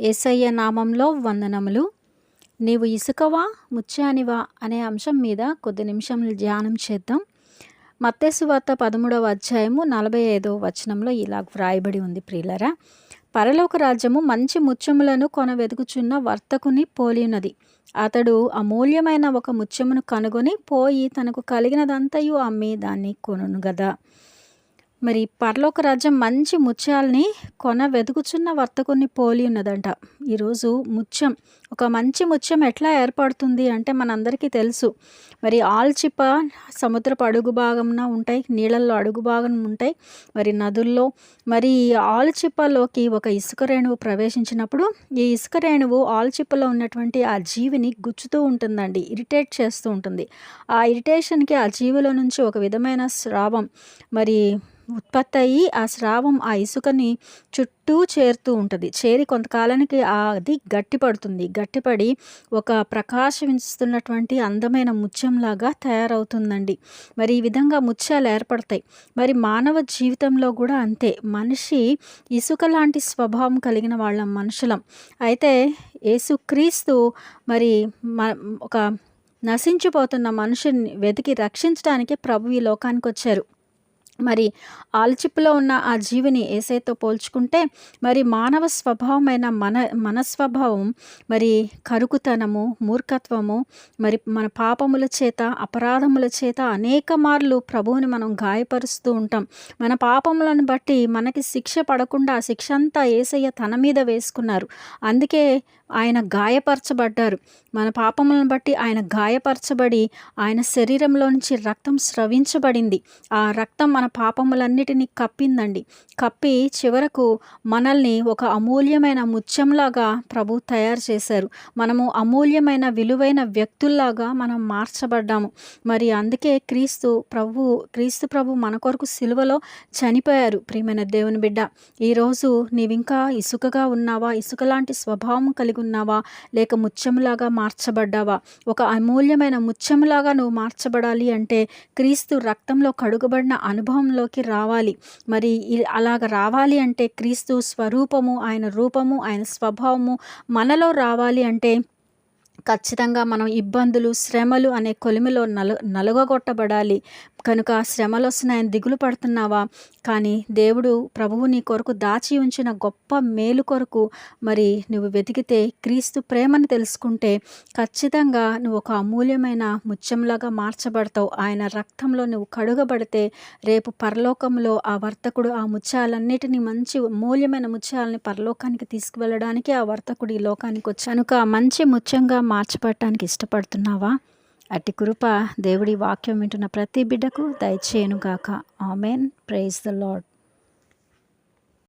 ఏసయ్య నామంలో వందనములు. నీవు ఇసుకవా ముత్యానివా అనే అంశం మీద కొద్ది నిమిషములు ధ్యానం చేద్దాం. మత్తేసు పదమూడవ అధ్యాయము నలభై ఐదవ వచనంలో ఇలా వ్రాయబడి ఉంది ప్రియులరా. పరలోక రాజ్యము మంచి ముత్యములను కొన వెతుకుచున్న వర్తకుని పోలినది అతడు అమూల్యమైన ఒక ముత్యమును కనుగొని పోయి తనకు కలిగినదంతయు అమ్మి దాన్ని కొనును గదా. మరి పరలోక రాజ్యం మంచి ముత్యాల్ని కొన వెతుకుచున్న వర్తకుని పోలి ఉన్నదంట. ఈరోజు ముత్యం ఒక మంచి ముత్యం ఎట్లా ఏర్పడుతుంది అంటే మనందరికీ తెలుసు. మరి ఆల్చిప్ప సముద్రపు అడుగు భాగంన ఉంటాయి నీళ్ళల్లో అడుగు భాగం ఉంటాయి. మరి నదుల్లో మరి ఈ ఆల్చిప్పలోకి ఒక ఇసుక రేణువు ప్రవేశించినప్పుడు ఈ ఇసుక రేణువు ఆల్చిప్పలో ఉన్నటువంటి ఆ జీవిని గుచ్చుతూ ఉంటుందండి ఇరిటేట్ చేస్తూ ఉంటుంది. ఆ ఇరిటేషన్కి ఆ జీవిలో నుంచి ఒక విధమైన స్రావం మరి ఉత్పత్తి అయ్యి ఆ స్రావం ఆ ఇసుకని చుట్టూ చేరుతూ ఉంటుంది. చేరి కొంతకాలానికి అది గట్టిపడుతుంది. గట్టిపడి ఒక ప్రకాశిస్తున్నటువంటి అందమైన ముత్యంలాగా తయారవుతుందండి. మరి ఈ విధంగా ముత్యాలు ఏర్పడతాయి. మరి మానవ జీవితంలో కూడా అంతే. మనిషి ఇసుక లాంటి స్వభావం కలిగిన వాళ్ళం మనుషులం. అయితే యేసుక్రీస్తు మరి ఒక నశించిపోతున్న మనుషుని వెతికి రక్షించడానికి ప్రభు ఈ లోకానికి వచ్చారు మరి ఆల్చిప్పులో ఉన్న ఆ జీవిని ఏసైతో పోల్చుకుంటే మరి మానవ స్వభావమైన మన మనస్వభావం మరి కరుకుతనము మూర్ఖత్వము మరి మన పాపముల చేత అపరాధముల చేత అనేక మార్లు ప్రభువుని మనం గాయపరుస్తూ ఉంటాం. మన పాపములను బట్టి మనకి శిక్ష పడకుండా ఆ శిక్ష అంతా ఏసయ్య తన మీద వేసుకున్నారు. అందుకే ఆయన గాయపరచబడ్డారు. మన పాపములను బట్టి ఆయన గాయపరచబడి ఆయన శరీరంలో నుంచి రక్తం స్రవించబడింది. ఆ రక్తం మన పాపములన్నిటినీ కప్పిందండి. కప్పి చివరకు మనల్ని ఒక అమూల్యమైన ముత్యంలాగా ప్రభు తయారు చేశారు. మనము అమూల్యమైన విలువైన వ్యక్తుల్లాగా మనం మార్చబడ్డాము. మరి అందుకే క్రీస్తు ప్రభు క్రీస్తు ప్రభు మన కొరకు సిలువలో చనిపోయారు. ప్రియమైన దేవుని బిడ్డ ఈరోజు నీవింకా ఇసుకగా ఉన్నావా? ఇసుక లాంటి స్వభావం కలిగి ఉన్నావా? లేక ముత్యంలాగా మార్చబడ్డావా? ఒక అమూల్యమైన ముత్యంలాగా నువ్వు మార్చబడాలి అంటే క్రీస్తు రక్తంలో కడుగబడిన అనుభవంలోకి రావాలి. మరి అలాగ రావాలి అంటే క్రీస్తు స్వరూపము ఆయన రూపము ఆయన స్వభావము మనలో రావాలి అంటే ఖచ్చితంగా మనం ఇబ్బందులు శ్రమలు అనే కొలిమిలో నలు నలుగగొట్టబడాలి కనుక శ్రమలు వస్తున్నాయని దిగులు పడుతున్నావా? కానీ దేవుడు ప్రభువు నీ కొరకు దాచి ఉంచిన గొప్ప మేలు కొరకు మరి నువ్వు వెతికితే క్రీస్తు ప్రేమను తెలుసుకుంటే ఖచ్చితంగా నువ్వు ఒక అమూల్యమైన ముత్యంలాగా మార్చబడతావు. ఆయన రక్తంలో నువ్వు కడుగబడితే రేపు పరలోకంలో ఆ వర్తకుడు ఆ ముత్యాలన్నిటినీ మంచి అమూల్యమైన ముత్యాలని పరలోకానికి తీసుకువెళ్ళడానికి ఆ వర్తకుడు ఈ లోకానికి వచ్చి కనుక మంచి ముత్యంగా మార్చబడటానికి ఇష్టపడుతున్నావా? అట్టి కృప దేవుడి వాక్యం వింటున్న ప్రతి బిడ్డకు దయచేయనుగాక. ఆమెన్. Praise the Lord